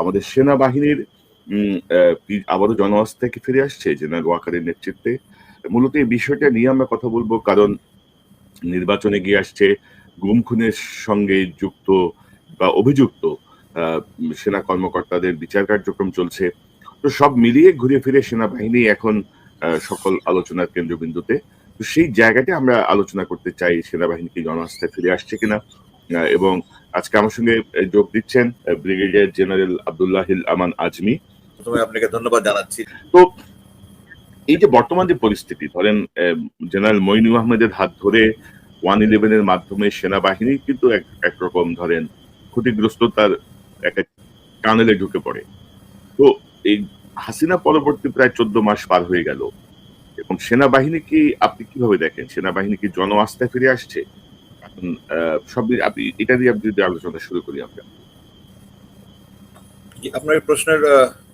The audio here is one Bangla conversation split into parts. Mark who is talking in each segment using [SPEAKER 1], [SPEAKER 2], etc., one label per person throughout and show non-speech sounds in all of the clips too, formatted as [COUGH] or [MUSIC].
[SPEAKER 1] আমাদের সেনাবাহিনীর আবারও আহ, কি- আবারও জনহস্তে ফিরে আসছে জেনারেল ওয়াকারের নেতৃত্বে। মূলত এই বিষয়টা নিয়ে আমরা কথা বলব কারণ নির্বাচনে গিয়ে আসছে গুম খুনের সঙ্গে যুক্ত বা অভিযুক্ত সেনা কর্মকর্তাদের বিচার কার্যক্রম চলছে। তো সব মিলিয়ে ঘুরে ফিরে সেনাবাহিনী এখন সকল আলোচনার কেন্দ্রবিন্দুতে। তো সেই জায়গাটা আমরা আলোচনা করতে চাই সেনাবাহিনী কি জনহস্থায় ফিরে আসছে কিনা এবং আজকে আমার সঙ্গে যোগ দিচ্ছেন ব্রিগেডিয়ার জেনারেল আব্দুল্লাহিল আমান আজমি।
[SPEAKER 2] প্রথমে আপনাকে ধন্যবাদ জানাচ্ছি।
[SPEAKER 1] তো এই যে বর্তমান যে পরিস্থিতি ধরেন জেনারেল মইনু আহমেদের হাত ধরে ওয়ান ইলেভেনের মাধ্যমে সেনাবাহিনী কিন্তু এক একরকম ধরেন ক্ষতিগ্রস্ততার একটা টানেলে ঢুকে পড়ে। তো এই হাসিনা পরবর্তী প্রায় চোদ্দ মাস পার হয়ে গেল। এবং সেনাবাহিনী কি আপনি কীভাবে দেখেন? সেনাবাহিনী কি জন আস্থায় ফিরে আসছে? এখন সব আপনি এটা দিয়ে আপনি যদি আলোচনা শুরু করি আমরা।
[SPEAKER 2] আপনার এই প্রশ্নের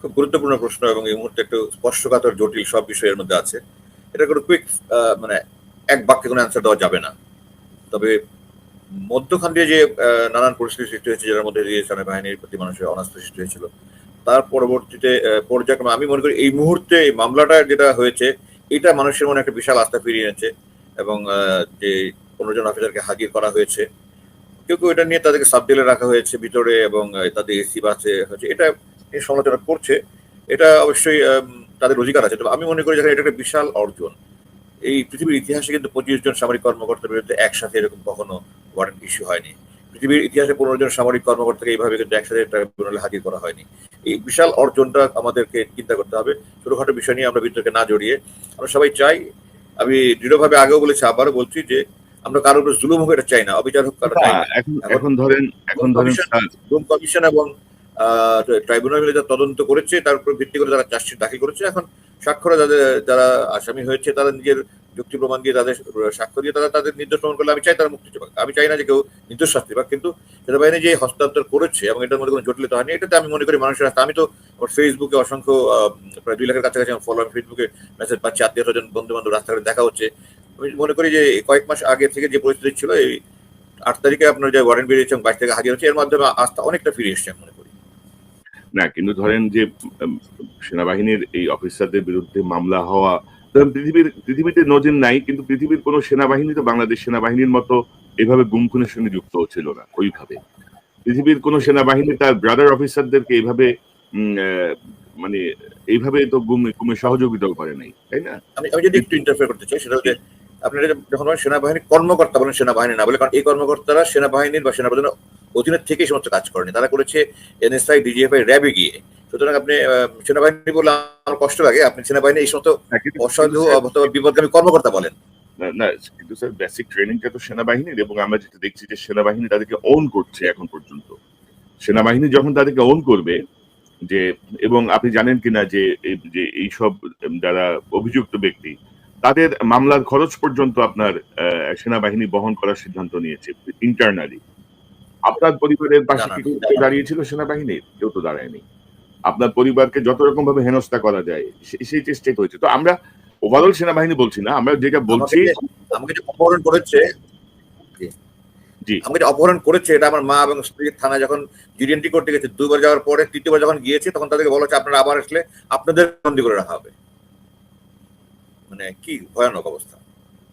[SPEAKER 2] খুব গুরুত্বপূর্ণ প্রশ্ন এবং এই মুহূর্তে একটু স্পর্শকাতর, জটিল সব বিষয়ের মধ্যে আছে। এটা কোনো কুইক মানে এক বাক্যে কোনো অ্যান্সার দেওয়া যাবে না। তবে মধ্যখান দিয়ে যে নানান পরিস্থিতি সৃষ্টি হয়েছে যার মধ্যে দিয়ে সেনাবাহিনীর প্রতি মানুষের অনাস্থা সৃষ্টি হয়েছিল, তার পরবর্তীতে পর্যায়ক্রমে আমি মনে করি এই মুহূর্তে এই মামলাটা যেটা হয়েছে, এটা মানুষের মনে একটা বিশাল আস্থা ফিরিয়ে এনেছে এবং যে পনেরো জন অফিসারকে হাজির করা হয়েছে। কেউ কেউ এটা নিয়ে তাদেরকে সাব জেলে রাখা হয়েছে, ভিতরে এবং তাদের এসি বাসে হচ্ছে। এটা সমালোচনা করছে। এটা অবশ্যই তাদের অধিকার আছে। তবে আমি মনে করি যে এটা একটা বিশাল অর্জন। এই পৃথিবীর ইতিহাসে কিন্তু পঁচিশ জন সামরিক কর্মকর্তার বিরুদ্ধে একসাথে এরকম কখনো ওয়ারেন্ট ইস্যু হয়নি। পৃথিবীর ইতিহাসে পনেরো জন সামরিক কর্মকর্তাকে এইভাবে কিন্তু একসাথে ট্রাইব্যুনালে হাজির করা হয়নি। এই বিশাল অর্জনটা আমাদেরকে চিন্তা করতে হবে। ছোটখাটো বিষয় নিয়ে আমরা বিতর্কে না জড়িয়ে। আমরা সবাই চাই, আমি দৃঢ়ভাবে আগেও বলেছি, আবারও বলছি যে আমরা কারোর উপর জুলুম হোক এটা চাই না অবিচার হোক কারও চাই না।
[SPEAKER 1] না, এখন ধরেন এখন ধরেন
[SPEAKER 2] কমিশন- কমিশন এবং ট্রাইব্যুনাল মিলে যা তদন্ত করেছে তার উপর ভিত্তি করে তারা চার্জশিট দাখিল করেছে। এখন স্বাক্ষরে যাদের যারা আসামি হয়েছে তারা নিজের যুক্তি প্রমাণ দিয়ে তাদের সাক্ষ্য দিয়ে তারা তাদের নির্দোষ প্রমাণ করলে আমি চাই তারা মুক্তি পাক। আমি চাই না যে কেউ নির্দোষ শাস্তি পাক কিন্তু সেনাবাহিনী যে হস্তান্তর করেছে এবং এটার মধ্যে কোনো জটিলতা হয়নি এটাতে আমি মনে করি মানুষের রাস্তা। আমি তো আমার ফেসবুকে অসংখ্য প্রায় দুই লাখের কাছাকাছি আমার ফলোয়ার ফেসবুকে মেসেজ পাচ্ছি আত্মীয় স্বজন বন্ধু বান্ধব রাস্তাঘাটে দেখা হচ্ছে। আমি মনে করি যে কয়েক মাস আগে থেকে যে পরিস্থিতি ছিল এই আট তারিখে আপনার যে ওয়ারেন্ট বেরিয়েছে বাইশ থেকে হাজির হচ্ছে এর মাধ্যমে আস্থা অনেকটা ফিরে এসছে মনে করি।
[SPEAKER 1] না কিন্তু ধরেন যে সেনাবাহিনীর এই অফিসারদের বিরুদ্ধে মামলা হওয়া ধরেন পৃথিবীর পৃথিবীতে নজির নাই কিন্তু পৃথিবীর কোনো সেনাবাহিনী তো বাংলাদেশ সেনাবাহিনীর মতো এভাবে গুম খুনের সঙ্গে যুক্ত ছিল না ওইভাবে। পৃথিবীর কোনো সেনাবাহিনী তার ব্রাদার অফিসারদেরকে এইভাবে মানে এইভাবে তো গুম গুমে সহযোগিতাও করে নাই তাই না?
[SPEAKER 2] আমি আমি যদি একটু ইন্টারফেয়ার করতে চাই সেটা হচ্ছে আপনারা যখন বলেন সেনাবাহিনী কর্মকর্তা বলেন সেনাবাহিনী না বলে কারণ এই কর্মকর্তারা সেনাবাহিনীর বা সেনাপ্রধানের অধীনের থেকে সমস্ত কাজ করেনি। তারা করেছে এনএসআই ডিজিএফআই র্যাবে গিয়ে। সুতরাং আপনি সেনাবাহিনী বলে আমার কষ্ট লাগে আপনি সেনাবাহিনী এই সমস্ত অসাধু বিপদগামী কর্মকর্তা বলেন।
[SPEAKER 1] না, কিন্তু স্যার বেসিক ট্রেনিংটা তো সেনাবাহিনীর এবং আমরা যেটা দেখছি যে সেনাবাহিনী তাদেরকে ওন করছে এখন পর্যন্ত। সেনাবাহিনী যখন তাদেরকে ওন করবে যে এবং আপনি জানেন কিনা যে এইসব যারা অভিযুক্ত ব্যক্তি তাদের মামলার খরচ পর্যন্ত আপনার সেনাবাহিনী বহন করার সিদ্ধান্ত নিয়েছে ইন্টারনালি আপনার পরিবারের পাশে কি। দাঁড়িয়েছিল সেনাবাহিনীর কেউ তো দাঁড়ায়নি আপনার পরিবারকে যত রকম ভাবে হেনস্থা করা যায় সেই চেষ্টাই হয়েছে তো আমরা ওভারঅল সেনাবাহিনী বলছি না আমরা যেটা বলছি
[SPEAKER 2] আমাকে যে- অপহরণ করেছে জি।
[SPEAKER 1] জি।
[SPEAKER 2] আমাকে যে অপহরণ করেছে এটা আমার মা এবং স্ত্রী থানা যখন জিডিএনটি করতে গেছে দুবার যাওয়ার পরে তৃতীয়বার যখন গিয়েছে তখন তাদেরকে বলা হচ্ছে আপনারা আবার আসলে আপনাদের বন্দি করে রাখা হবে মানে কি ভয়ানক অবস্থা।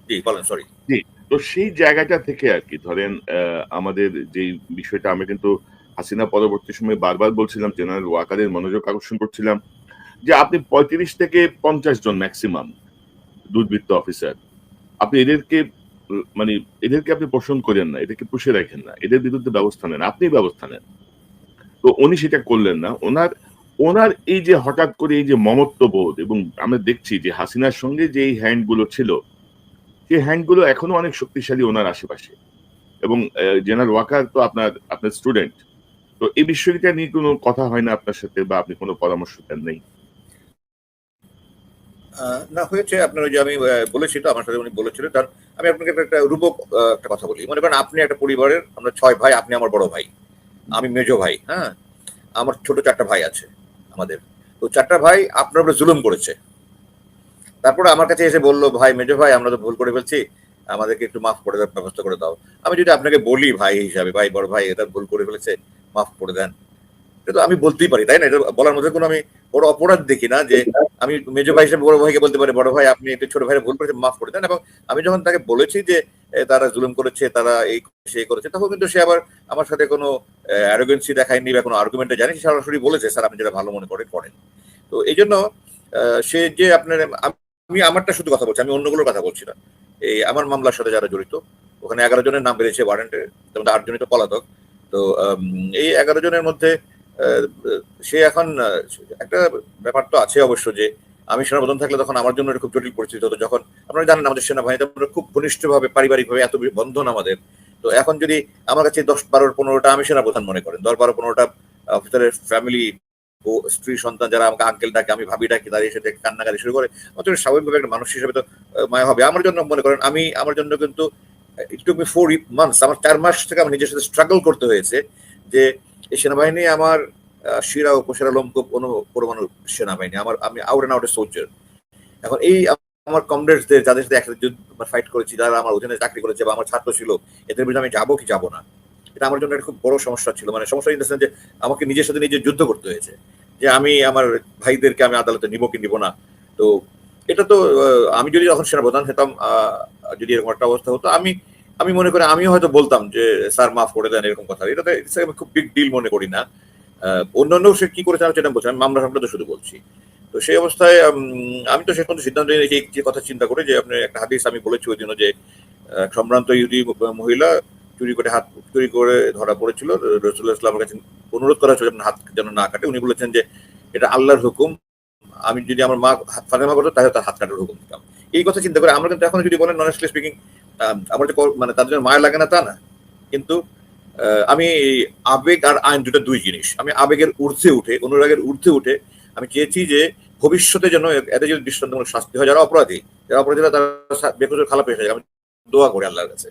[SPEAKER 2] জি, বলেন সরি
[SPEAKER 1] তো সেই জায়গাটা থেকে আর কি, ধরেন আমাদের যেই বিষয়টা, আমি কিন্তু হাসিনা পরবর্তী সময় বারবার বলছিলাম জেনারেল ওয়াকারের মনোযোগ আকর্ষণ করছিলাম, যে আপনি পঁয়ত্রিশ থেকে পঞ্চাশ জন ম্যাক্সিমাম দুর্বৃত্ত অফিসার আপনি এদেরকে মানে এদেরকে আপনি পোষণ করেন না, এদেরকে পুষে রাখেন না, এদের বিরুদ্ধে ব্যবস্থা নেন আপনি ব্যবস্থা নেন। তো উনি সেটা করলেন না, ওনার ওনার এই যে হঠাৎ করে এই যে মমত্ববোধ এবং আমরা দেখছি যে হাসিনার সঙ্গে যে এই হ্যান্ডগুলো ছিল, সেই হ্যান্ডগুলো এখনও অনেক শক্তিশালী ওনার আশেপাশে। এবং জেনারেল ওয়াকার তো আপনার আপনার স্টুডেন্ট। তো এই বিষয়টা নিয়ে কোনো কথা হয় না আপনার সাথে বা আপনি কোনো পরামর্শ দেন নেই?
[SPEAKER 2] না, হয়েছে। আপনার ওই যে আমি বলেছি তো, আমার সাথে উনি বলেছিলেন। তার আমি আপনাকে একটা রূপক একটা কথা বলি। মনে করেন আপনি একটা পরিবারের, আমরা ছয় ভাই, আপনি আমার বড় ভাই। আমি মেজো ভাই হ্যাঁ? আমার ছোট চারটা ভাই আছে। আমাদের। তো চারটা ভাই আপনার উপরে জুলুম করেছে। তারপরে আমার কাছে এসে বলল, ভাই, মেজো ভাই, আমরা তো ভুল করে ফেলছি। আমাদেরকে একটু মাফ করে দেওয়ার ব্যবস্থা করে দাও। আমি যদি আপনাকে বলি ভাই হিসাবে, ভাই, বড় ভাই, এটা ভুল করে ফেলেছে, মাফ করে দেন। এটা তো আমি বলতেই পারি, তাই না? এটা বলার মধ্যে কোনো আমি বড় অপরাধ দেখি না যে আমি মেজ ভাই হিসেবে বড় ভাইকে বলতে পারি বড় ভাই আপনি একটু ছোট ভাইয়ের ভুল করেছে মাফ করে দেন। এবং আমি যখন তাকে বলেছি যে তারা জুলুম করেছে তারা এই করেছে, সেই করেছে তখন কিন্তু সে আবার আমার সাথে কোনো অ্যারোগেন্সি দেখায়নি বা কোনো আর্গুমেন্টে জানি সে সরাসরি বলেছে স্যার আপনি যেটা ভালো মনে করেন করেন। তো এই জন্য সে যে আপনার আমি আমারটা শুধু কথা বলছি আমি অন্যগুলোর কথা বলছি না। এই আমার মামলার সাথে যারা জড়িত ওখানে এগারো জনের নাম বেড়েছে ওয়ারেন্টে মধ্যে আট জনই তো পলাতক। তো এই এগারো জনের মধ্যে সে এখন একটা ব্যাপার তো আছে অবশ্য যে আমি সেনাপ্রধান থাকলে তখন আমার জন্য খুব জটিল পরিস্থিতি হতো যখন আপনারা জানেন আমাদের সেনাবাহিনীতে আমরা খুব ঘনিষ্ঠভাবে, পারিবারিকভাবে এত বন্ধন আমাদের। তো এখন যদি আমার কাছে দশ বারো পনেরোটা আমি সেনাপ্রধান মনে করেন, দশ, বারো, পনেরোটা অফিসারের ফ্যামিলি স্ত্রী, সন্তান যারা আমাকে আঙ্কেল ডাকে, আমি ভাবি ডাকি তাদের এসে দেখে কান্নাকাটি শুরু করে, অথচ স্বাভাবিকভাবে একটা মানুষ হিসেবে তো মায়া হবে। আমার জন্য মনে করেন, আমি, আমার জন্য কিন্তু it took me four months আমার চার মাস থেকে আমার নিজের সাথে স্ট্রাগল করতে হয়েছে যে এই সেনাবাহিনী আমার শিরা উপসেরা লোমকূপ অনু, পরমাণু সেনাবাহিনী। আমার, আমি আউট অ্যান্ড আউট সোলজার এখন এই আমার কমরেডসদের যাদের সাথে একসাথে ফাইট করেছি, যারা আমার অধীনে চাকরি করেছে বা আমার ছাত্র ছিল, এদের বিরুদ্ধে আমি যাব কি যাব না? এটা আমার জন্য একটা খুব বড় সমস্যা ছিল। মানে সমস্যা ইন যে, আমাকে নিজের সাথে নিজে যুদ্ধ করতে হয়েছে। যে আমি আমার ভাইদেরকে আমি আদালতে নিব কি নিব না? তো এটা তো আমি যদি যখন সেনাপ্রধান হতাম যদি এরকম একটা অবস্থা হতো, আমি আমি মনে করি, আমিও হয়তো বলতাম যে, স্যার, মাফ করে দেন, এরকম কথা। এটাতে আমি খুব বিগ ডিল মনে করি না। অন্যান্য সে কি করেছে আমি সেটা বলছি আমি মামলা সামনে তো শুধু বলছি। তো সেই অবস্থায় আমি তো সে পর্যন্ত সিদ্ধান্ত নিয়েছি যে কথা চিন্তা করে যে, আপনি একটা হাদিস আমি বলেছি ওই দিনও যে সম্ভ্রান্ত ইহুদি মহিলা চুরি করে হাত, চুরি করে ধরা পড়েছিল। রসুল্লাহ ইসলামের কাছে অনুরোধ করা হয়েছিল হাত যেন না কাটে। উনি বলেছেন যে, এটা আল্লাহর হুকুম। আমি যদি আমার মা হাত, ফাতেমা করতো, তাহলে তার হাত কাটার হুকুম দিতাম। এই কথা চিন্তা করে আমরা কিন্তু এখন যদি বলেন ননেস্টলি স্পিকিং আমার মানে তাদের জন্য মায়া লাগে না তা না। কিন্তু আমি আবেগ আর আইন দুটো দুই জিনিস। আমি আবেগের ঊর্ধ্বে উঠে, অনুরাগের ঊর্ধ্বে উঠে আমি চেয়েছি যে ভবিষ্যতে যেন এদের যদি দৃষ্টান্তমূলক শাস্তি হয়, যারা অপরাধী, যারা অপরাধীরা তারা বেকসুর খালাপ হয়ে যায়। আমি দোয়া করি আল্লাহর কাছে।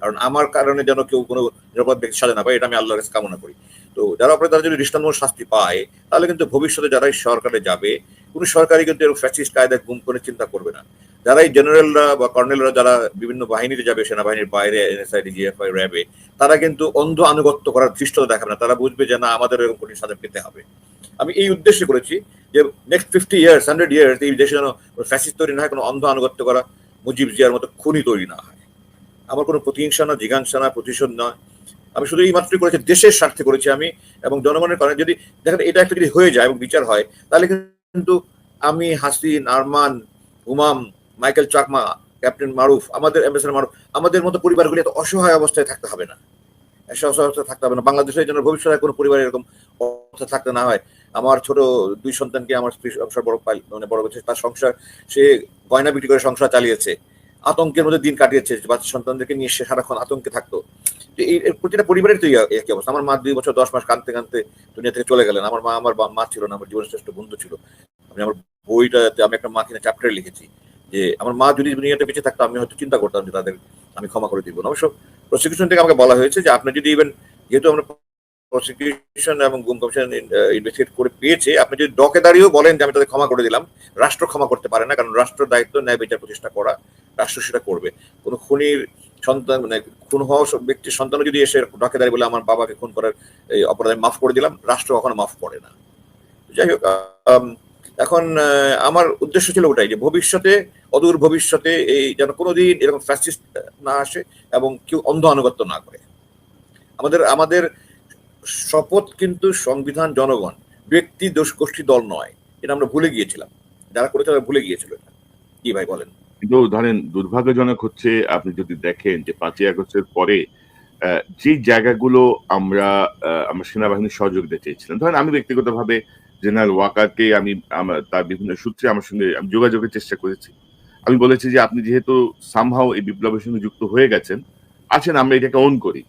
[SPEAKER 2] কারণ আমার কারণে যেন কেউ কোনো নিরাপদ ব্যক্তি সাজা না পায়, এটা আমি আল্লাহর কাছে কামনা করি। তো যারা অপরাধী, তারা যদি দৃষ্টান্তমূলক শাস্তি পায়, তাহলে কিন্তু ভবিষ্যতে যারাই সরকারে যাবে, কোনো সরকারই কিন্তু এরকম ফ্যাসিস্ট কায়দায় গুম করে চিন্তা করবে না। যারা এই জেনারেলরা বা কর্নেলরা যারা বিভিন্ন বাহিনীতে যাবে, সেনাবাহিনীর বাইরে এনএসআই ডিজিএফআই র্যাবে তারা কিন্তু অন্ধ আনুগত্য করার দৃষ্টতা দেখাবে না। তারা বুঝবে যে না, আমাদের এরকম কঠিন সাজা পেতে হবে। আমি এই উদ্দেশ্যে করেছি যে next fifty years hundred years এই দেশে যেন ফ্যাসিস্ট তৈরি না হয়, কোনো অন্ধ আনুগত্য করা, মুজিব জিয়ার মতো খুনি তৈরি না হয়। আমার কোনো প্রতিহিংসা না জিজ্ঞাসা না প্রতিশোধ নয়। আমি শুধু এই মাত্রই করেছি, দেশের স্বার্থে করেছি আমি এবং জনগণের কারণে। যদি দেখেন, এটা একটা যদি হয়ে যায় এবং বিচার হয়, তাহলে কিন্তু আমি হাসিন, আরমান উমাম মাইকেল চাকমা, ক্যাপ্টেন মারুফ, আমাদের এমএসএন মারুফ, আমাদের মতো পরিবারগুলি এত অসহায় অবস্থায় থাকতে হবে না। অসহায় অবস্থায় থাকতে হবে না। বাংলাদেশের জন্য ভবিষ্যতে কোনো পরিবার এরকম অবস্থা থাকতে না হয়। আমার ছোট দুই সন্তানকে আমার স্ত্রী সংসার বড় মানে বড় করেছে তার সংসার, সে গয়না বিক্রি করে সংসার চালিয়েছে। আতঙ্কের মধ্যে দিন কাটিয়েছে বাচ্চা সন্তানদেরকে নিয়ে সে সারাক্ষণ আতঙ্কে থাকতো। এই প্রতিটা পরিবারের তো একই অবস্থা। আমার মা দুই বছর দশ মাস কাঁদতে কাঁদতে দুনিয়া থেকে চলে গেলেন। আমার মা আমার মা ছিল না, আমার জীবনের শ্রেষ্ঠ বন্ধু ছিল। আমি আমার বইটাতে আমি একটা মা কিনে চ্যাপ্টার লিখেছি। যে আমার মা যদি দুনিয়াতে বেঁচে থাকতো, আমি হয়তো চিন্তা করতাম যে তাদের আমি ক্ষমা করে দিব না। অবশ্য প্রসিকিউশন থেকে আমাকে বলা হয়েছে যে আপনি যদি ইভেন যেহেতু আমরা প্রসিকিউশন এবং গুম কমিশন ইনভেস্টিগেট করে পেয়েছে, আপনি যদি ডকে দাঁড়িয়েও বলেন যে আমি তাদের ক্ষমা করে দিলাম, রাষ্ট্র ক্ষমা করতে পারে না, কারণ রাষ্ট্র দায়িত্ব, ন্যায় বিচার প্রতিষ্ঠা করা, রাষ্ট্র সেটা করবে। কোনো খুনির সন্তান মানে খুন হওয়া ব্যক্তির সন্তানও যদি এসে ডকে দাঁড়িয়ে বলে আমার বাবাকে খুন করার এই অপরাধে মাফ করে দিলাম, রাষ্ট্র কখনো মাফ করে না। যাই হোক এখন আমার উদ্দেশ্য ছিল ওটাই যে ভবিষ্যতে, অদূর ভবিষ্যতে এই যেন কোনোদিন এরকম ফ্যাসিস্ট না আসে এবং কেউ অন্ধ আনুগত্য না করে। আমাদের আমাদের শপথ কিন্তু সংবিধান জনগণ, ব্যক্তি দোষ গোষ্ঠী দল নয়। এটা আমরা ভুলে গিয়েছিলাম। যারা করেছে তারা ভুলে গিয়েছিল এটা। কি ভাই বলেন?
[SPEAKER 1] কিন্তু ধরেন দুর্ভাগ্যজনক হচ্ছে আপনি যদি দেখেন যে পাঁচই আগস্টের পরে যে জায়গাগুলো আমরা আমরা সেনাবাহিনীর সহযোগিতা চেয়েছিলাম। ধরেন আমি ব্যক্তিগতভাবে জেনারেল ওয়াকারকে আমি তার বিভিন্ন সূত্রে আমার সঙ্গে আমি যোগাযোগের চেষ্টা করেছি। আমি বলেছি যে, আপনি যেহেতু সামহাও এই বিপ্লবের সঙ্গে যুক্ত হয়ে গেছেন আছেন আমরা এটাকে অন করি।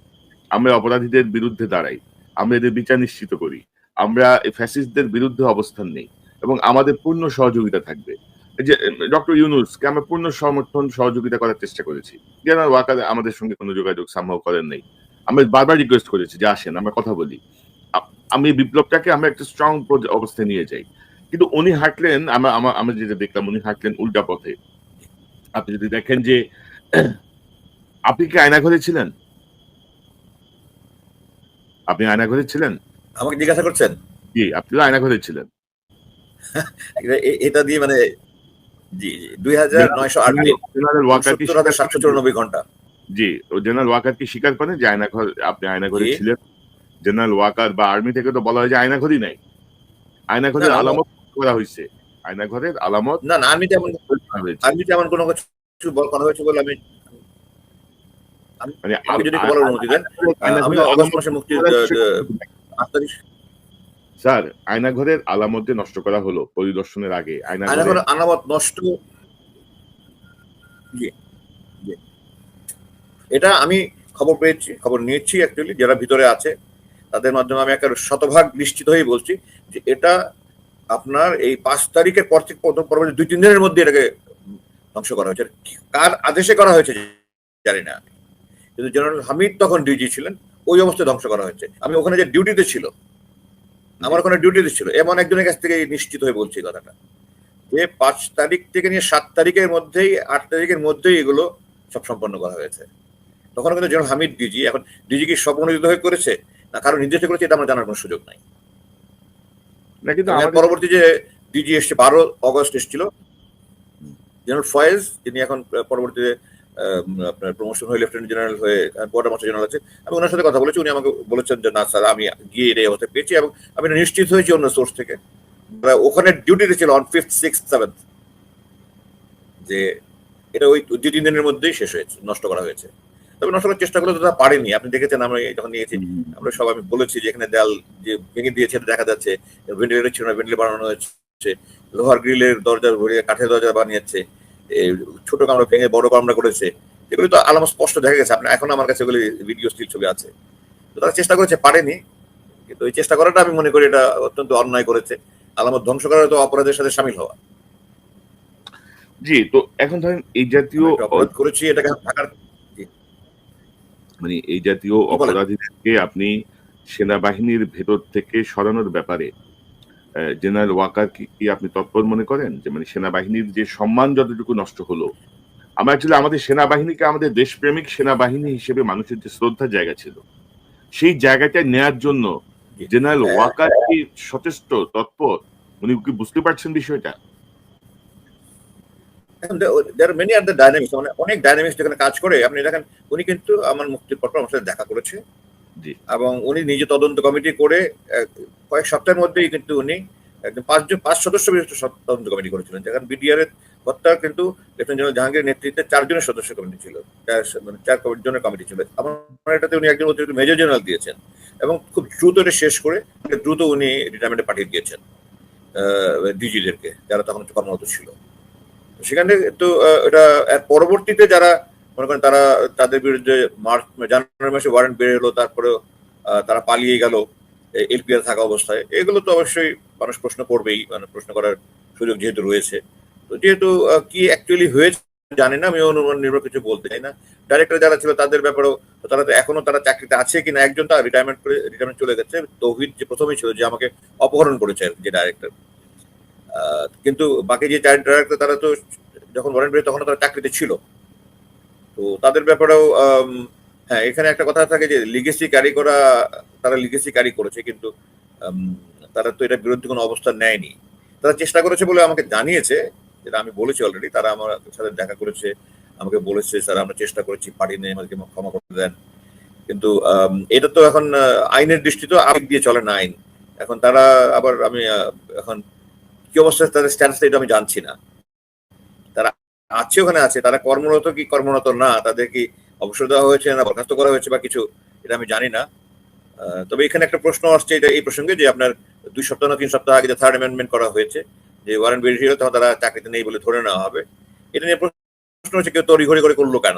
[SPEAKER 1] আমরা অপরাধীদের বিরুদ্ধে দাঁড়াই। আমরা এদের বিচার নিশ্চিত করি। আমরা ফ্যাসিস্টদের বিরুদ্ধে অবস্থান নেই এবং আমাদের পূর্ণ সহযোগিতা থাকবে। যে ডক্টর ইউনুসকে আমরা পূর্ণ সমর্থন, সহযোগিতা করার চেষ্টা করেছি। জেনারেল ওয়াকার আমাদের সঙ্গে কোনো যোগাযোগ সম্ভব করেন নাই। আমরা বারবার রিকোয়েস্ট করেছি যে, আসেন, আমরা কথা বলি। আমি বিপ্লবটাকে আমরা একটা স্ট্রং অবস্থায় নিয়ে যাই। কিন্তু উনি হাঁটলেন আমরা আমরা যেটা দেখলাম উনি হাঁটলেন উল্টা পথে। আপনি যদি দেখেন যে আপনি কি আয়না ঘরে ছিলেন? আপনি আয়না ঘরে ছিলেন?
[SPEAKER 2] আমাকে জিজ্ঞাসা করছেন?
[SPEAKER 1] জি আপনি আয়না ঘরে ছিলেন। [LAUGHS]
[SPEAKER 2] এটা- দিয়ে মানে জি দুই হাজার নয়শো আট ঘণ্টা।
[SPEAKER 1] জি জেনারেল ওয়াকার কি স্বীকার করেন যে আয়না ঘর আপনি আয়না ঘরে ছিলেন? জেনারেল ওয়াকার বা আর্মি থেকে তো বলা হয় যে আয়না ঘরই নাই আয়না ঘরের আলামত করা হয়েছে। আয়না ঘরের আলামত
[SPEAKER 2] না না
[SPEAKER 1] করা হয়েছে।
[SPEAKER 2] আর্মিতে এমন কোনো কিছু বল করা হয়েছে বলে আমি
[SPEAKER 1] মানে
[SPEAKER 2] আমাকে যদি বলার অনুমতি দেন। আমি
[SPEAKER 1] ঘরের
[SPEAKER 2] অগস্ট
[SPEAKER 1] আলামত
[SPEAKER 2] মাসে মুক্তি
[SPEAKER 1] স্যার আয়না ঘরের আলামত যে নষ্ট করা হলো পরিদর্শনের আগে। আয়না
[SPEAKER 2] আয়না
[SPEAKER 1] ঘরে
[SPEAKER 2] করে আনামত নষ্ট এটা আমি খবর পেয়েছি খবর নিয়েছি অ্যাকচুয়ালি যারা ভিতরে আছে। তাদের মাধ্যমে আমি একটা শতভাগ নিশ্চিত হয়ে বলছি যে এটা আপনার এই পাঁচ তারিখের পর থেকে পরবর্তী দুই তিন দিনের মধ্যে এটাকে ধ্বংস করা হয়েছে। কার আদেশে করা হয়েছে জানি না আমি। কিন্তু জেনারেল হামিদ তখন ডিজি ছিলেন, ওই অবস্থায় ধ্বংস করা হয়েছে। আমি ওখানে যে ডিউটিতে ছিল, আমার ওখানে ডিউটিতে ছিল, এমন একজনের কাছ থেকে নিশ্চিত হয়ে বলছি কথাটা। যে পাঁচ তারিখ থেকে নিয়ে সাত তারিখের মধ্যেই, আট তারিখের মধ্যেই এগুলো সব সম্পন্ন করা হয়েছে। তখন কিন্তু জেনারেল হামিদ ডিজি এখন ডিজি কি স্বপ্নদিত হয়ে করেছে? না কারও নির্দেশে করেছে এটা আমার জানার কোনো সুযোগ নাই।
[SPEAKER 1] কিন্তু
[SPEAKER 2] পরবর্তী যে ডিজি এসছে বারো অগস্ট এসেছিল। জেনারেল ফয়েজ তিনি এখন পরবর্তীতে আপনার প্রমোশন হয়ে লেফটেন্যান্ট জেনারেল হয়ে কোয়ার্টার মাস্টার জেনারেল আছে। আমি ওনার সাথে কথা বলেছি উনি আমাকে বলেছেন যে না স্যার আমি গিয়ে এটা হতে পেয়েছি এবং আমি নিশ্চিত হয়েছি অন্য সোর্স থেকে। ওরা ওখানে ডিউটিতে ছিল অন ফিফথ সিক্স সেভেন্থ যে এটা ওই দুই তিন দিনের মধ্যেই শেষ হয়েছে নষ্ট করা হয়েছে। তবে নষ্ট করার চেষ্টা করলে তো তারা পারেনি। আপনি দেখেছেন আমরা যখন নিয়েছি আমরা সব আমি বলেছি যে এখানে দেয়াল যে ভেঙে দিয়েছে এটা দেখা যাচ্ছে। ভেন্টিলেটর ছিল না ভেন্টিলেটর বানানো হয়েছে লোহার গ্রিলের দরজা ভরিয়ে কাঠের দরজা বানিয়েছে। ছোট কামরা ভেঙে বড় কামরা করেছে। এগুলি তো আলামত স্পষ্ট দেখা গেছে। আপনি এখন আমার কাছে এগুলি ভিডিও স্টিল ছবি আছে। তো তারা চেষ্টা করেছে পারেনি। কিন্তু এই চেষ্টা করাটা আমি মনে করি এটা অত্যন্ত অন্যায় করেছে। আলামত ধ্বংস করা তো অপরাধের সাথে সামিল হওয়া।
[SPEAKER 1] জি তো এখন ধরেন এই জাতীয়
[SPEAKER 2] অপরাধ করেছি এটাকে ঢাকার
[SPEAKER 1] মানে এই জাতীয় অপরাধীদেরকে আপনি সেনাবাহিনীর ভেতর থেকে সরানোর ব্যাপারে জেনারেল ওয়াকার কি আপনি তৎপর মনে করেন? যে মানে সেনাবাহিনীর যে সম্মান যতটুকু নষ্ট হলো আমরা অ্যাকচুয়ালি আমাদের সেনাবাহিনীকে আমাদের দেশপ্রেমিক সেনাবাহিনী হিসেবে মানুষের যে শ্রদ্ধার জায়গা ছিল সেই জায়গাটা নেয়ার জন্য জেনারেল
[SPEAKER 2] হ্যাঁ।
[SPEAKER 1] ওয়াকার কি সচেষ্ট তৎপর? উনি কি বুঝতে পারছেন বিষয়টা?
[SPEAKER 2] এখন there many are the dynamics মানে অনেক ডাইনামিক্স যেখানে কাজ করে। আপনি দেখেন উনি কিন্তু আমার মুক্তির পর আমার সাথে দেখা করেছে। এবং উনি নিজে তদন্ত কমিটি করে কয়েক সপ্তাহের মধ্যেই কিন্তু উনি একদম পাঁচজন পাঁচ সদস্য বিশিষ্ট তদন্ত কমিটি করেছিলেন। যেখানে বিডিআর এর হত্যার কিন্তু লেফটেন্যান্ট জেনারেল জাহাঙ্গীর নেতৃত্বে চারজনের সদস্য কমিটি ছিল। চার মানে চার জনের কমিটি ছিল। আমার এটাতে উনি একজন অতিরিক্ত মেজর জেনারেল দিয়েছেন। এবং খুব দ্রুত এটা শেষ করে দ্রুত উনি রিটায়ারমেন্টে পাঠিয়ে দিয়েছেন ডিজিদেরকে যারা তখন কর্মরত ছিল। সেখানে তো এটা পরবর্তীতে যারা, মনে করেন তারা, তাদের বিরুদ্ধে মার্চ, জানুয়ারি মাসে ওয়ারেন্ট বের হলো তারপরে তারা পালিয়ে গেল এলপিআর থাকা অবস্থায়। এগুলো তো অবশ্যই মানুষ প্রশ্ন করবেই মানে প্রশ্ন করার সুযোগ যেহেতু রয়েছে। তো যেহেতু কি অ্যাকচুয়ালি হয়েছে, জানি না, আমি অনুমান নির্ভর কিছু বলতে চাই না। ডাইরেক্টর যারা ছিল, তাদের ব্যাপারেও তারা তো এখনও তারা চাকরিতে আছে কিনা, একজন তার রিটায়ারমেন্ট করে রিটায়ারমেন্ট চলে গেছে। তৌহিদ যে প্রথমেই ছিল, যে আমাকে অপহরণ করেছে যে ডাইরেক্টর কিন্তু বাকি যে চার ডাইরেক্টর তারা তো যখন ওয়ারেন্ট বের তখন তারা চাকরিতে ছিল। তো তাদের ব্যাপারেও হ্যাঁ এখানে একটা কথা থাকে যে লিগেসি ক্যারি করা, তারা লিগেসি ক্যারি করেছে কিন্তু তারা তো এটার বিরুদ্ধে কোনো অবস্থান নেয়নি। তারা চেষ্টা করেছে বলে আমাকে জানিয়েছে, যেটা আমি বলেছি অলরেডি তারা আমার সাথে দেখা করেছে, আমাকে বলেছে, স্যার, আমরা চেষ্টা করেছি পারিনি আমাদেরকে ক্ষমা করে দেন। কিন্তু এটা তো এখন, আইনের দৃষ্টি তো আবেগ দিয়ে চলে না আইন। এখন তারা আবার আমি এখন কি অবস্থায় তাদের স্ট্যাটাস এটা আমি জানছি না। তারা আছে ওখানে আছে, তারা কর্মরত কি কর্মরত না, তাদের কি অবসর দেওয়া হয়েছে না বরখাস্ত করা হয়েছে বা কিছু, এটা আমি জানি না। তবে এখানে একটা প্রশ্ন আসছে এটা এই প্রসঙ্গে যে আপনার দুই সপ্তাহ না তিন সপ্তাহ আগে যে থার্ড অ্যামেন্ডমেন্ট করা হয়েছে, যে ওয়ারেন্ট বেরিয়েছিল তখন তারা চাকরিতে নেই বলে ধরে নেওয়া হবে। এটা নিয়ে প্রশ্ন হচ্ছে কেউ তো তড়িঘড়ি করে করল কেন?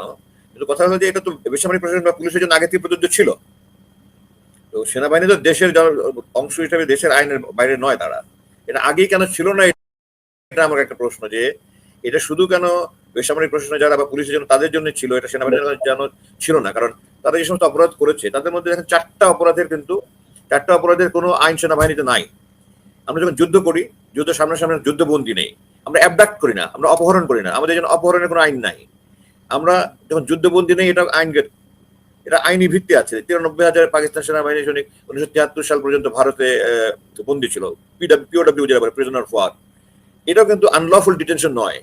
[SPEAKER 2] কিন্তু কথা হলো যে এটা তো বেসামরিক প্রশাসন বা পুলিশের জন্য আগে থেকে প্রযোজ্য ছিল। তো সেনাবাহিনী তো দেশের অংশ হিসেবে দেশের আইনের বাইরে নয় তারা। এটা আগেই কেন ছিল না, এটা আমার একটা প্রশ্ন যে এটা শুধু কেন বেসামরিক প্রশাসনে যারা বা পুলিশের জন্য তাদের জন্য ছিল, এটা সেনাবাহিনীর জন্য ছিল না? কারণ তারা যে সমস্ত অপরাধ করেছে, তাদের মধ্যে দেখেন চারটা অপরাধের কিন্তু, চারটা অপরাধের কোনো আইন সেনাবাহিনীতে নাই। আমরা যখন যুদ্ধ করি যুদ্ধ সামনাসামনি যুদ্ধবন্দী নেই। আমরা অ্যাবডাক্ট করি না, আমরা অপহরণ করি না। আমাদের জন্য অপহরণের কোনো আইন নাই। আমরা যখন যুদ্ধবন্দী নেই, এটা আইন এটা আইনি ভিত্তি আছে। তিরানব্বই হাজার পাকিস্তান সেনাবাহিনী সৈনিক উনিশশো তিয়াত্তর সাল পর্যন্ত ভারতে বন্দী ছিল। প্রিজনার এটাও কিন্তু আনলফুল ডিটেনশন নয়।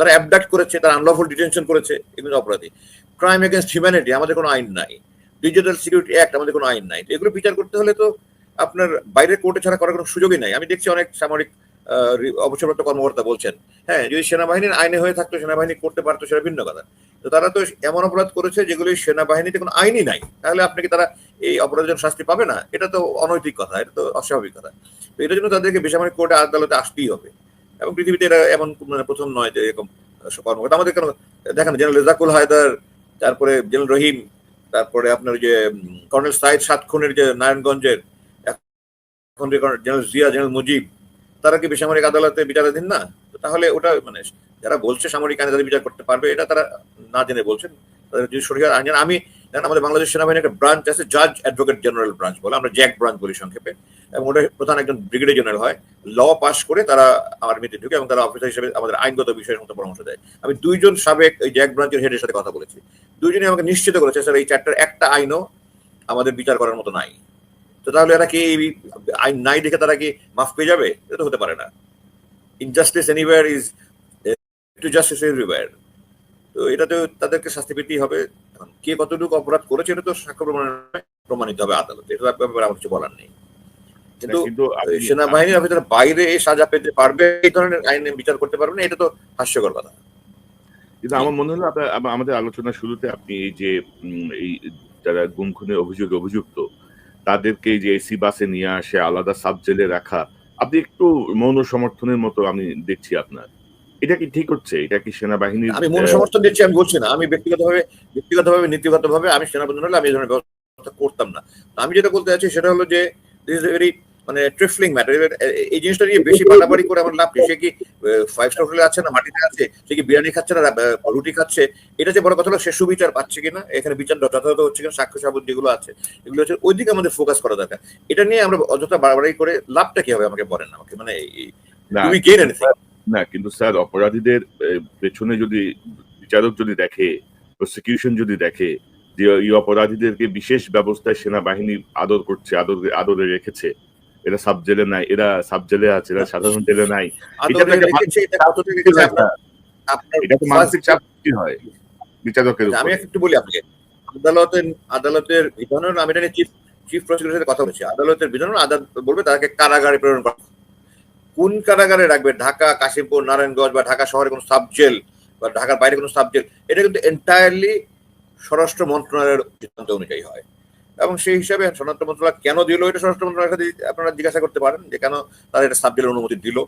[SPEAKER 2] তারা অ্যাবডাক্ট করেছে, তারা আনলফুল ডিটেনশন করেছে, এগুলো অপরাধী। ক্রাইম এগেনস্ট হিউম্যানিটি আমাদের কোনো আইন নাই। ডিজিটাল সিকিউরিটি অ্যাক্ট আমাদের কোনো আইন নাই। এগুলো বিচার করতে হলে তো আপনার বাইরের কোর্টে ছাড়া করার কোনো সুযোগই নাই। আমি দেখছি অনেক সামরিক অবসরপ্রাপ্ত কর্মকর্তা বলছেন হ্যাঁ যদি সেনাবাহিনীর আইনে হয়ে থাকতো, সেনাবাহিনী করতে পারতো, সেটা ভিন্ন কথা। তো তারা তো এমন অপরাধ করেছে যেগুলি সেনাবাহিনীতে কোনো আইনই নাই। তাহলে আপনি কি তারা এই অপরাধের শাস্তি পাবে না? এটা তো অনৈতিক কথা, এটা তো অস্বাভাবিক কথা। তো এটার জন্য তাদেরকে বেসামরিক কোর্টে, আদালতে আসতেই হবে। এবং পৃথিবীতে এটা এমন মানে প্রথম নয় যে এরকম কর্মকর্তা। আমাদের কেন, দেখেন, জেনারেল রেজাকুল হায়দার, তারপরে জেনারেল রহিম, তারপরে আপনার যে কর্নেল সাইদ সাত খুনের যে নারায়ণগঞ্জের, এখন জেনারেল জিয়া, জেনারেল মুজিব তারা কি বেসামরিক আদালতে বিচারাধীন না? তাহলে ওটা মানে যারা বলছে সামরিক আইনে তাদের বিচার করতে পারবে, এটা তারা না জেনে বলছেন, তাদের যদি সঠিক আইন আমি আমাদের বাংলাদেশ সেনাবাহিনীর একটা ব্রাঞ্চ আছে, জাজ অ্যাডভোকেট জেনারেল ব্রাঞ্চ বলে, আমরা জ্যাক ব্রাঞ্চ বলি সংক্ষেপে। এবং ওটা প্রধান একজন ব্রিগেডিয়ার জেনারেল হয়। ল পাস করে তারা আর্মিতে ঢুকে এবং তারা অফিসার হিসেবে আমাদের আইনগত বিষয়ের মতো পরামর্শ দেয়। আমি দুইজন সাবেক এই জ্যাক ব্রাঞ্চের হেডের সাথে কথা বলেছি। দুইজনই আমাকে নিশ্চিত করেছে, স্যার, এই চ্যাপ্টার একটা আইনও আমাদের বিচার করার মতো নাই। তো তাহলে এরা কি আইন নাই দেখে তারা কি মাফ পেয়ে যাবে? এটা তো হতে পারে না। Injustice anywhere is to justice everywhere তো এটাতে তাদেরকে শাস্তি পেতেই হবে। কে কতটুকু অপরাধ করেছে এটা তো সাক্ষ্য প্রমাণিত হবে আদালতে। এটা ব্যাপারে আমার কিছু বলার নেই। কিন্তু সেনাবাহিনীর অফিসার বাইরে সাজা পেতে পারবে এই ধরনের আইনে বিচার করতে পারবে না এটা তো হাস্যকর কথা।
[SPEAKER 1] কিন্তু আমার মনে হলো আমাদের আলোচনার শুরুতে আপনি এই যে এই যারা গুম খুনের অভিযোগে অভিযুক্ত তাদেরকে যে এসি বাসে নিয়ে আসে, আলাদা সাব জেলে রাখা, আপনি একটু মৌন সমর্থনের মতো আমি দেখছি আপনার। এটা কি ঠিক হচ্ছে? এটা কি সেনাবাহিনীর,
[SPEAKER 2] আমি মৌন সমর্থন দিচ্ছি, আমি বলছি না। আমি ব্যক্তিগতভাবে ব্যক্তিগতভাবে, নীতিগতভাবে আমি সেনাপ্রধান হলে আমি এই ধরনের ব্যবস্থা করতাম না। আমি যেটা বলতে চাচ্ছি সেটা হলো যে দিস ভেরি মানে ট্রিফলিং ম্যাটার এই জিনিসটা নিয়ে বেশি বাড়াবাড়ি করে আমার লাভ সে কি ফাইভ স্টার হোটেলে আছে না মাটিতে আছে? সে কি বিরিয়ানি খাচ্ছে না রুটি খাচ্ছে? এটা যে বড় কথা হলো সে সুবিচার পাচ্ছে কিনা এখানে বিচার যথাযথ হচ্ছে কিনা সাক্ষ্য সাবুদ যেগুলো আছে এগুলো হচ্ছে ওই দিকে আমাদের ফোকাস করা দরকার। এটা নিয়ে আমরা অযথা বাড়াবাড়ি করে লাভটা কি হবে আমাকে বলেন আমাকে? মানে তুমি গেন
[SPEAKER 1] না কিন্তু স্যার অপরাধীদের পেছনে যদি বিচারক যদি দেখে প্রসিকিউশন যদি দেখে যে এই অপরাধীদেরকে বিশেষ ব্যবস্থায় সেনাবাহিনী আদর করছে আদর আদরে রেখেছে এরা সাব জেলে নাই এরা সাব জেলে আছে এরা সাধারণ জেলে নাই।
[SPEAKER 2] এটা
[SPEAKER 1] তো মানসিক চাপ হয়? বিচারকের
[SPEAKER 2] আচ্ছা, আমি একটু বলি আপনাকে। আদালতের আদালতের বিধানের আমি এটা চিফ চিফ প্রসিকিউটরের সাথে কথা বলেছি। আদালতের বিধান আদালত বলবে তাকে কারাগারে প্রেরণ করা। কোন কারাগারে রাখবে? ঢাকা কাশিমপুর নারায়ণগঞ্জ বা ঢাকা শহরে কোনো সাব জেল বা ঢাকার বাইরে কোনো সাব জেল? এটা কিন্তু এন্টায়ারলি স্বরাষ্ট্র মন্ত্রণালয়ের সিদ্ধান্ত অনুযায়ী হয়। এবং সেই হিসাবে স্বরাষ্ট্র মন্ত্রণালয় কেন দিল? এটা স্বরাষ্ট্র মন্ত্রণালয়ের কাছে আপনারা জিজ্ঞাসা করতে পারেন যে কেন তারা এটা সাব জেলের অনুমতি দিল।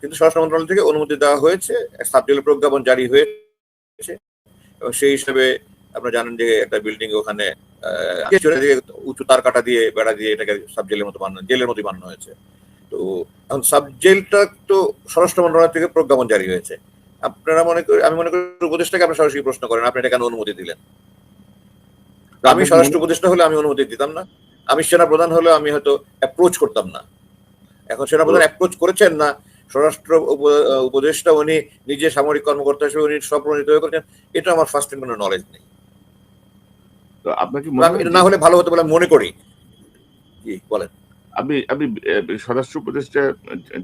[SPEAKER 2] কিন্তু স্বরাষ্ট্র মন্ত্রণালয় থেকে অনুমতি দেওয়া হয়েছে সাব জেলের প্রজ্ঞাপন জারি হয়েছে। এবং সেই হিসাবে আপনারা জানেন যে একটা বিল্ডিং ওখানে উঁচু তার কাটা দিয়ে, বেড়া দিয়ে এটাকে সাব জেলের মতো বানানো, জেলের মতো বানানো হয়েছে। তো এখন সাব জেলটা তো স্বরাষ্ট্র মন্ত্রণালয় থেকে প্রজ্ঞাপন জারি হয়েছে। আপনারা মনে করি, আমি মনে করি উপদেষ্টাকে আপনারা সরাসরি প্রশ্ন করেন, আপনি এটা কেন অনুমতি দিলেন? আমি স্বরাষ্ট্র উপদেষ্টা হলে আমি অনুমতি দিতাম না। আমি সেনা প্রধান হলে আমি হয়তো অ্যাপ্রোচ করতাম না। এখন সেনা প্রধান অ্যাপ্রোচ করেছেন না স্বরাষ্ট্র উপ- উপদেষ্টা উনি নিজে সামরিক কর্মকর্তা হিসেবে উনি স্বপ্রণীত হয়ে করেছেন এটা আমার ফার্স্ট টাইম কোনো নলেজ নেই।
[SPEAKER 1] তো আপনার কি
[SPEAKER 2] আমি এটা
[SPEAKER 1] যে-
[SPEAKER 2] না হলে ভালো হতে বলে আমি মনে করি। কি বলেন?
[SPEAKER 1] আপনি আপনি স্বরাষ্ট্র উপদেষ্টা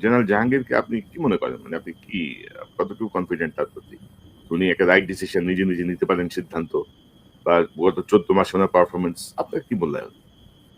[SPEAKER 1] জেনারেল জাহাঙ্গীরকে আপনি কি মনে করেন? মানে আপনি কি কতটুকু কনফিডেন্ট তার প্রতি? উনি একটা রাইট ডিসিশন নিজে নিজে নিতে পারেন সিদ্ধান্ত। বা গত চোদ্দ মাসে ওনার পারফরমেন্স আপনার কি মূল্যায়ন